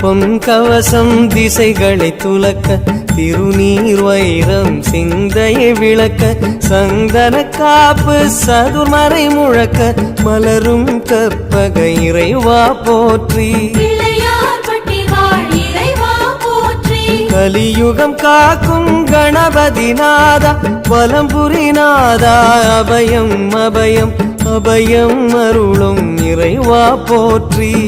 பொன் கவசம் திசைகளை துலக்க திருநீர் வைரம் சிந்தையை விளக்க சந்தன காப்பு சதுர்மறை முழக்க மலரும் கற்பக இறைவா போற்றி. கலியுகம் காக்கும் கணபதி நாதா வலம்புரி நாதா அபயம் அபயம் அபயம் அருளும் இறைவா போற்றி.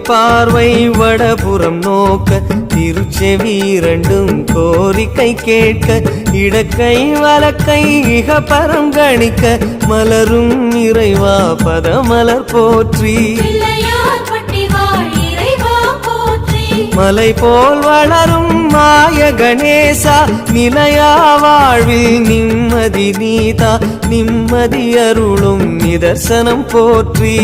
பார்வை வடபுறம் நோக்க திருச்செவி இரண்டும் கோரிக்கை கேட்க இடக்கை வலக்கை இக பரம் கணிக்க மலரும் இறைவா பதமலர் போற்றி. மலை போல் வளரும் மாய கணேசா நிலையா வாழ்வில் நிம்மதி நீதா நிம்மதி அருளும் நிதர்சனம் போற்றி.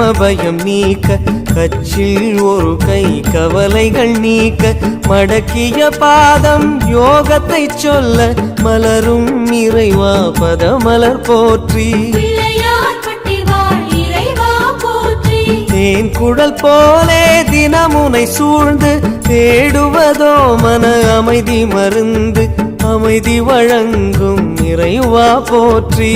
லிங்கம் யமபயம் நீக்க கச்சில் ஒரு கை கவலைகள் நீக்க மடக்கிய பாதம் யோகத்தை சொல்ல மலரும் இறைவா பதமலர் போற்றி. தேன் குடல் போலே தினமுனை சூழ்ந்து தேடுவதோ மன அமைதி மருந்து அமைதி வழங்கும் இறைவா போற்றி.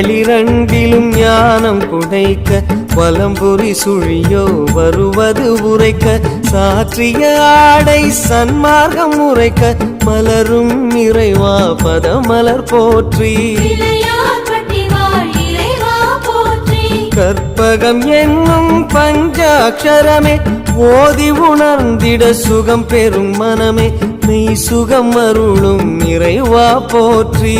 புஜங்களிரண்டிலும் ஞானம் குடைக்க வலம்புரி சுழியோ வருவது உரைக்க சாற்றிய ஆடை சன்மார்க்கம் உரைக்க மலரும் இறைவா பதமலர் போற்றி. கற்பகம் என்னும் பஞ்சாட்சரமே ஓதி உணர்ந்திட சுகம் பெறும் மனமே மெய் சுகம் அருளும் இறைவா போற்றி.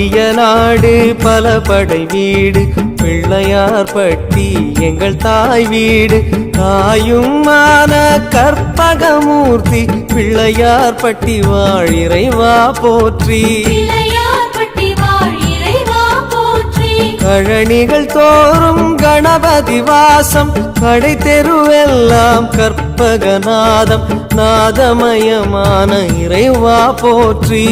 பாண்டிய நாடு பல படை வீடு பிள்ளையார் பட்டி எங்கள் தாய் வீடு. தாயும் மான கற்பகமூர்த்தி பிள்ளையார் பட்டி வாழிறைவா போற்றி. கழனிகள் தோறும் கணபதி வாசம் கடை தெருவெல்லாம் கற்பகநாதம் நாதமயமான இறைவா போற்றி.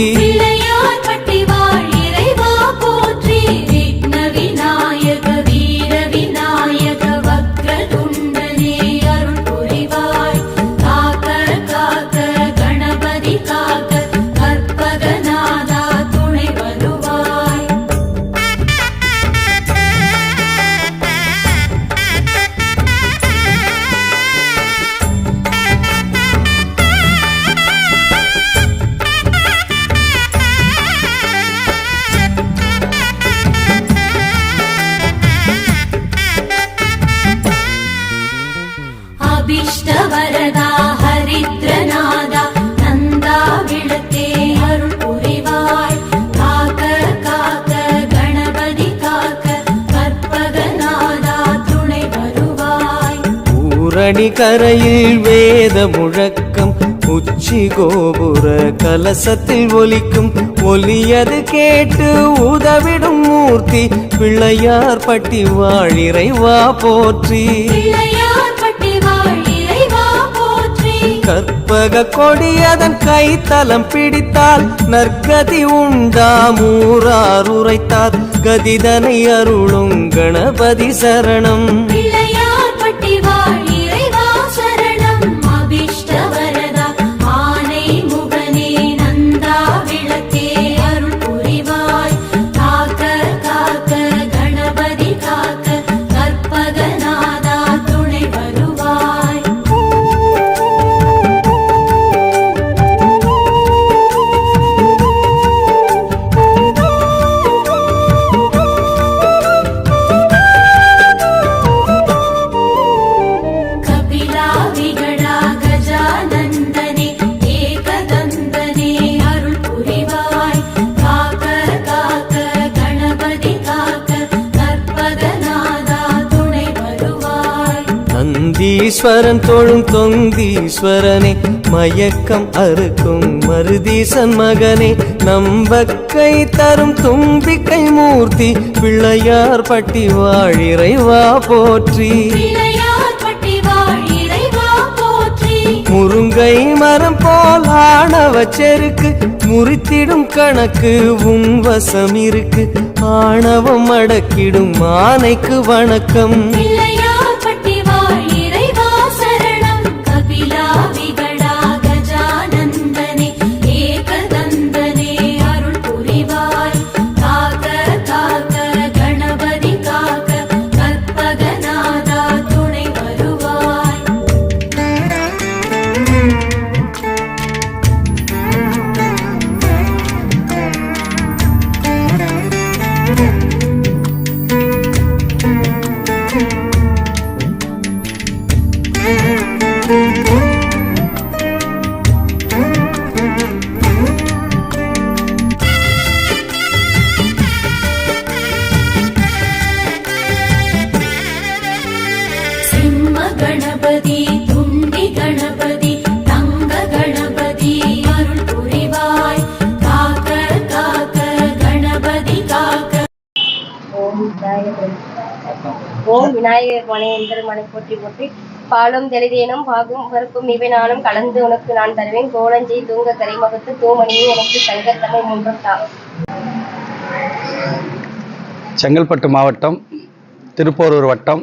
ஊரணி கரையில் வேத முழக்கம் உச்சி கோபுர கலசத்தில் ஒலிக்கும். ஒலியது கேட்டு உதவிடும் மூர்த்தி பிள்ளையார் பட்டி வாழிறைவா போற்றி. கற்பக கொடியதன் கைத்தலம் பிடித்தால் நற்கதி உண்டாம் ஊரார் உரைத்தார். கதிதனை அருளும் கணபதி சரணம். நந்தீஸ்வரன் தொழும் தொந்தீஸ்வரனே மயக்கம் அறுக்கும் மருதீசன் மகனே நம்பக்கை தரும் தும்பிக்கை மூர்த்தி பிள்ளையார் பட்டி வாழிறைவா போற்றி. முருங்கை மரம் போல் ஆணவ செருக்கு முறித்திடும் கணக்கு உன் வசம் இருக்கு ஆணவம் அடக்கிடும் ஆனைக்கு வணக்கம். விநாயகர் மனை போற்றி போற்றி பாலும் தெளிதேனும் பாகும். பருப்பும் இவை நானும் கலந்து உனக்கு நான் தருவேன். கோலஞ்சை தூங்க கரைமகத்து தூமணியே எனக்கு சங்கத்தமை மூன்றும் தா. செங்கல்பட்டு மாவட்டம் திருப்போரூர் வட்டம்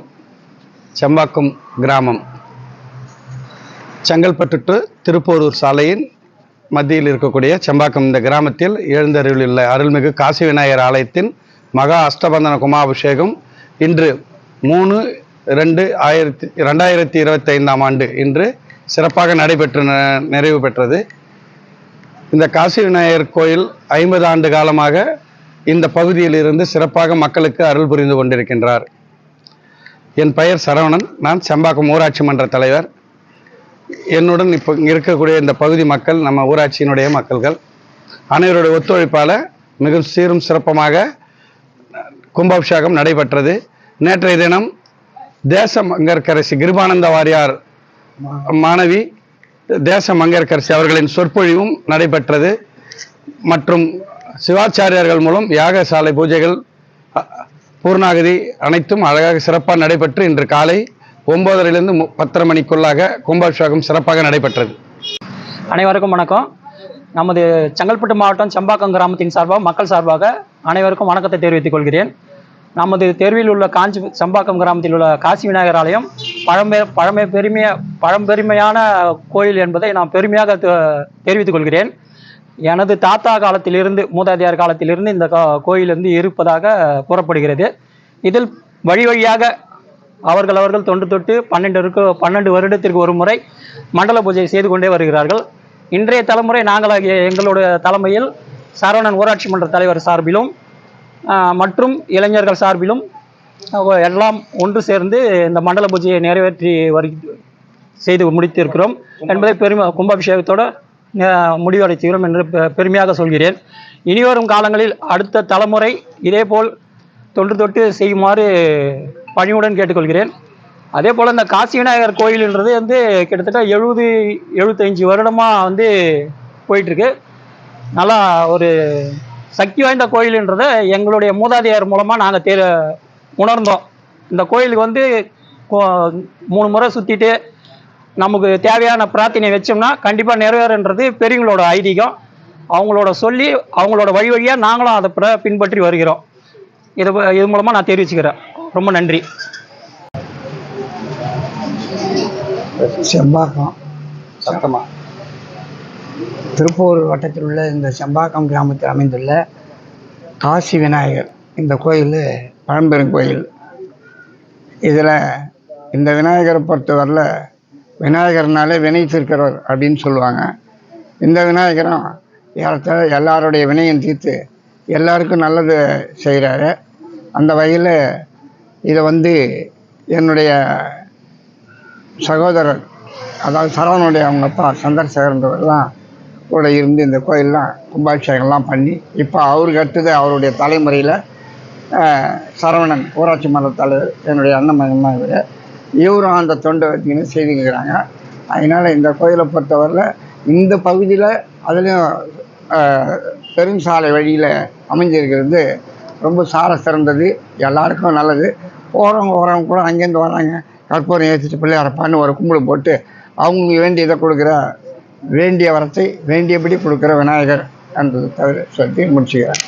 செம்பாக்கம் கிராமம். செங்கல்பட்டு டு திருப்போரூர் சாலையின் மத்தியில் இருக்கக்கூடிய செம்பாக்கம் இந்த கிராமத்தில் எழுந்தருளியுள்ள அருள்மிகு காசி விநாயகர் ஆலயத்தின் மகா அஷ்டபந்தன குமாபிஷேகம் இன்று மூணு ரெண்டு ஆயிரத்தி ரெண்டாயிரத்தி இருபத்தைந்தாம் ஆண்டு இன்று சிறப்பாக நடைபெற்று ந- நிறைவு பெற்றது. இந்த காசி விநாயகர் கோயில் ஐம்பது ஆண்டு காலமாக இந்த பகுதியில் இருந்து சிறப்பாக மக்களுக்கு அருள் புரிந்து கொண்டிருக்கின்றார். என் பெயர் சரவணன். நான் செம்பாக்கம் ஊராட்சி மன்ற தலைவர். என்னுடன் இப்போ இருக்கக்கூடிய இந்த பகுதி மக்கள் நம்ம ஊராட்சியினுடைய மக்கள்கள். அனைவருடைய ஒத்துழைப்பால் மிகவும் சீரும் சிறப்பமாக கும்பாபிஷேகம் நடைபெற்றது. நேற்றைய தினம் தேச மங்கர்கரசி கிருபானந்த வாரியார் மாணவி தேச மங்கர்கரசி அவர்களின் சொற்பொழிவும் நடைபெற்றது. மற்றும் சிவாச்சாரியார்கள் மூலம் யாகசாலை பூஜைகள் பூர்ணாகதி அனைத்தும் அழகாக சிறப்பாக நடைபெற்று இன்று காலை ஒன்பதரையிலிருந்து மு- பத்தரை மணிக்குள்ளாக கும்பாபிஷேகம் சிறப்பாக நடைபெற்றது. அனைவருக்கும் வணக்கம். நமது செங்கல்பட்டு மாவட்டம் செம்பாக்கம் கிராமத்தின் சார்பாக மக்கள் சார்பாக அனைவருக்கும் வணக்கத்தை தெரிவித்துக் கொள்கிறேன். நமது தெருவில் உள்ள காஞ்சி சம்பாக்கம் கிராமத்தில் உள்ள காசி விநாயகர் ஆலயம் பழமை பழமை பெருமைய பழம்பெருமையான கோயில் என்பதை நான் பெருமையாக தெரிவித்துக் கொள்கிறேன். எனது தாத்தா காலத்திலிருந்து மூதாதையார் காலத்திலிருந்து இந்த கோயில் வந்து இருப்பதாக கூறப்படுகிறது. இதில் வழி வழியாக அவர்கள் அவர்கள் தொன்று தொட்டு பன்னெண்டு பன்னெண்டு வருடத்திற்கு ஒரு முறை மண்டல பூஜை செய்து கொண்டே வருகிறார்கள். இன்றைய தலைமுறை நாங்களாகிய எங்களுடைய தலைமையில் சரவணன் ஊராட்சி மன்ற தலைவர் சார்பிலும் மற்றும் இளைஞர்கள் சார்பிலும் எல்லாம் ஒன்று சேர்ந்து இந்த மண்டல பூஜையை நிறைவேற்றி வரு செய்து முடித்திருக்கிறோம். என்பதை பெருமை கும்பாபிஷேகத்தோடு முடிவடைத்துகிறோம் என்று பெ- பெருமையாக சொல்கிறேன். இனிவரும் காலங்களில் அடுத்த தலைமுறை இதேபோல் தொன்று தொட்டு செய்யுமாறு பணிவுடன் கேட்டுக்கொள்கிறேன். அதே போல் இந்த காசி விநாயகர் கோயிலுன்றது வந்து கிட்டத்தட்ட எழுபது எழுபத்தஞ்சி வருடமாக வந்து போயிட்டுருக்கு. நல்லா ஒரு சக்தி வாய்ந்த கோயிலுன்றதை எங்களுடைய மூதாதையர் மூலமாக நாங்கள் தெ உணர்ந்தோம். இந்த கோயிலுக்கு வந்து கோ- மூணு முறை சுற்றிட்டு நமக்கு தேவையான பிரார்த்தனை வச்சோம்னா கண்டிப்பாக நிறைவேறுன்றது பெரியவங்களோட ஐதீகம். அவங்களோட சொல்லி அவங்களோட வழி வழியாக நாங்களும் அதை பின்பற்றி வருகிறோம். இது இது மூலமாக நான் தெரிவிச்சுக்கிறேன். ரொம்ப நன்றி. செம்பாக்கம் சத்தமாக திருப்பூர் வட்டத்தில் உள்ள இந்த செம்பாக்கம் கிராமத்தில் அமைந்துள்ள காசி விநாயகர் இந்த கோயில் பழம்பெரும் கோயில். இதில் இந்த விநாயகரை பொறுத்தவரையில் விநாயகர்னாலே வினை தீர்க்கிறவர் அப்படின்னு சொல்லுவாங்க. இந்த விநாயகரும் ஏறத்தாழ எல்லாருடைய வினையும் தீர்த்து எல்லாருக்கும் நல்லது செய்கிறாரு அந்த வகையில் இதை வந்து என்னுடைய சகோதரர் அதாவது சரவணுடைய அவங்க அப்பா சந்திரசேகரன்றவர்லாம் கூட இருந்து இந்த கோயிலெலாம் கும்பாபிஷேகம்லாம் பண்ணி இப்போ அவருக்கு அடுத்தது அவருடைய தலைமுறையில் சரவணன் ஊராட்சி மன்ற தலைவர் என்னுடைய அண்ணன் மகன் இவர். இவரும் அந்த தொண்டை வச்சுக்கின்னு செய்துக்கிறாங்க அதனால் இந்த கோயிலை பொறுத்தவரையில் இந்த பகுதியில் அதுலேயும் பெருஞ்சாலை வழியில் அமைஞ்சிருக்கிறது ரொம்ப சார சிறந்தது. எல்லாருக்கும் நல்லது. போகிறவங்க வரவங்க கூட அங்கேருந்து வராங்க. கற்பூரம் ஏற்றிட்டு பிள்ளையாரப்பான்னு ஒரு கும்பிடு போட்டு அவங்க வேண்டியதை கொடுக்குற வேண்டிய வரத்தை வேண்டியபடி கொடுக்குற விநாயகர் என்றது தவிர சொல்லி முடிச்சுக்கிறார்